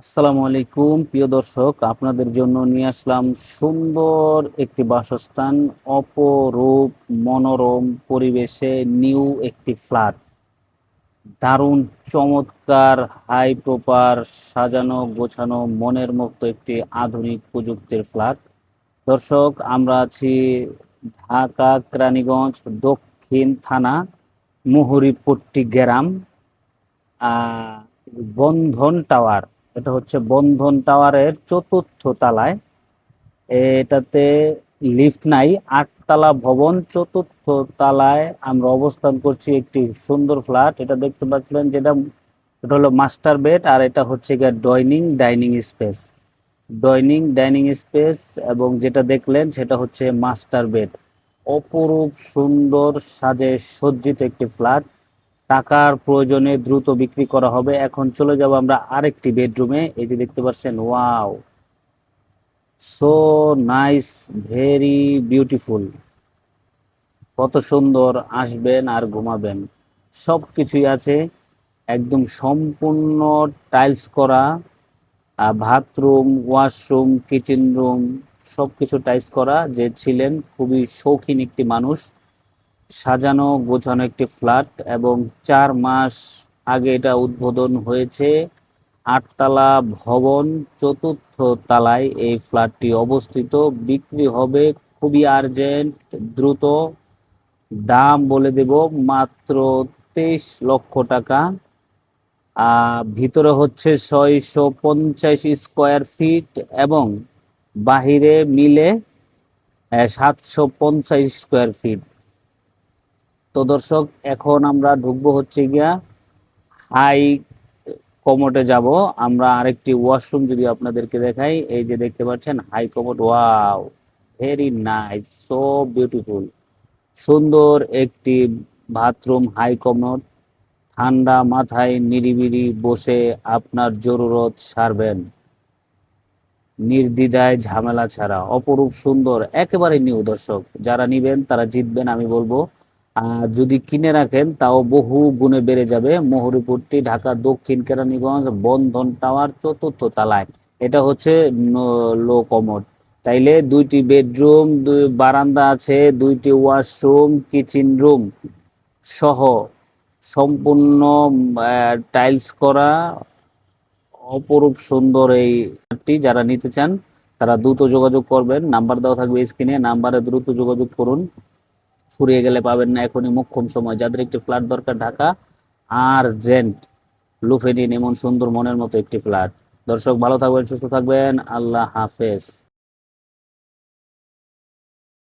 আসসালামু আলাইকুম, প্রিয় দর্শক, আপনাদের জন্য নিয়ে আসলাম সুন্দর একটি বাসস্থান, অপরূপ, মনোরম পরিবেশে নিউ একটি ফ্ল্যাট। দারুণ, চমৎকার হাই প্রপার সাজানো, গোছানো, মনের মতো একটি আধুনিক প্রযুক্তির ফ্ল্যাট। দর্শক, আমরা আছি ঢাকা, কেরানীগঞ্জ, দক্ষিণ থানা, মুহুরীপট্টি গ্রাম বন্ধন টাওয়ার। এটা হচ্ছে বন্ধন টাওয়ারের চতুর্থ তালায়। এটাতে লিফট নাই, আটতলা ভবন, চতুর্থ তালায় আমরা অবস্থান করছি একটি সুন্দর ফ্ল্যাট। এটা দেখতে পাচ্ছিলেন যেটা এটা হলো মাস্টার বেড আর এটা হচ্ছে গিয়ে dining dining space. Dining dining space এবং যেটা দেখলেন সেটা হচ্ছে মাস্টার বেড। অপরূপ সুন্দর সাজে সজ্জিত একটি ফ্ল্যাট। টাকার প্রয়োজনে দ্রুত বিক্রি করা হবে। এখন চলে যাব আমরা আরেকটি বেডরুমে। এই যে দেখতে পাচ্ছেন, wow. So nice, very beautiful. কত সুন্দর, আসবেন আর ঘুমাবেন। সব কিছুই আছে, একদম সম্পূর্ণ টাইলস করা বাথরুম, ওয়াশরুম, কিচেন রুম সব কিছু টাইলস করা। যে ছিলেন খুবই শৌখিন একটি মানুষ। সাজানো গোছানো একটি ফ্ল্যাট এবং চার মাস আগে এটা উদ্বোধন হয়েছে। আটতলা ভবন, চতুর্থ তলায় এই ফ্ল্যাটটি অবস্থিত। বিক্রি হবে খুবই আর্জেন্ট, দ্রুত। দাম বলে দেব মাত্র তেইশ লক্ষ টাকা। ভিতরে হচ্ছে ছয়শো পঞ্চাশ স্কোয়ার ফিট এবং বাহিরে মিলে সাতশো পঞ্চাশ স্কোয়ার ফিট। তো দর্শক, এখন আমরা ঢুকবো হচ্ছে গিয়া হাই কমোটে যাব। আমরা আরেকটি ওয়াশরুম যদি আপনাদেরকে দেখাই, এই যে দেখতে পাচ্ছেন high commode wow very nice so beautiful সুন্দর একটি বাথরুম হাই কমোড ঠান্ডা মাথায় নিরিবিলি বসে আপনার জরুরত সারবেন। নির্দ্বিধায় ঝামেলা ছাড়া, অপরূপ সুন্দর, একেবারে নিউ দর্শক। যারা নিবেন, তারা জিতবেন, আমি বলব। আহ, যদি কিনে রাখেন তাও বহু গুণে বেড়ে যাবে। মহরীপুরটি ঢাকা দক্ষিণ কেরানীগঞ্জ বন্ধন টাওয়ার চতুর্থ তলায়। এটা হচ্ছে লো কমোড তাইলে দুইটি বেডরুম দুই বারান্দা আছে দুইটি ওয়াশরুম কিচেন রুম সহ সম্পূর্ণ টাইলস করা অপরূপ সুন্দর এই যারা নিতে চান তারা দ্রুত যোগাযোগ করবেন। নাম্বার দেওয়া থাকবে স্ক্রিনে। নাম্বারে দ্রুত যোগাযোগ করুন। ফুরিয়ে গেলে পাবেন না, এখনই মোক্ষম সময়। যাদের একটি ফ্ল্যাট দরকার ঢাকা, আর জেন্ট লুফে নিন এমন সুন্দর মনের মতো একটি ফ্ল্যাট দর্শক, ভালো থাকবেন, সুস্থ থাকবেন। আল্লাহ হাফেজ।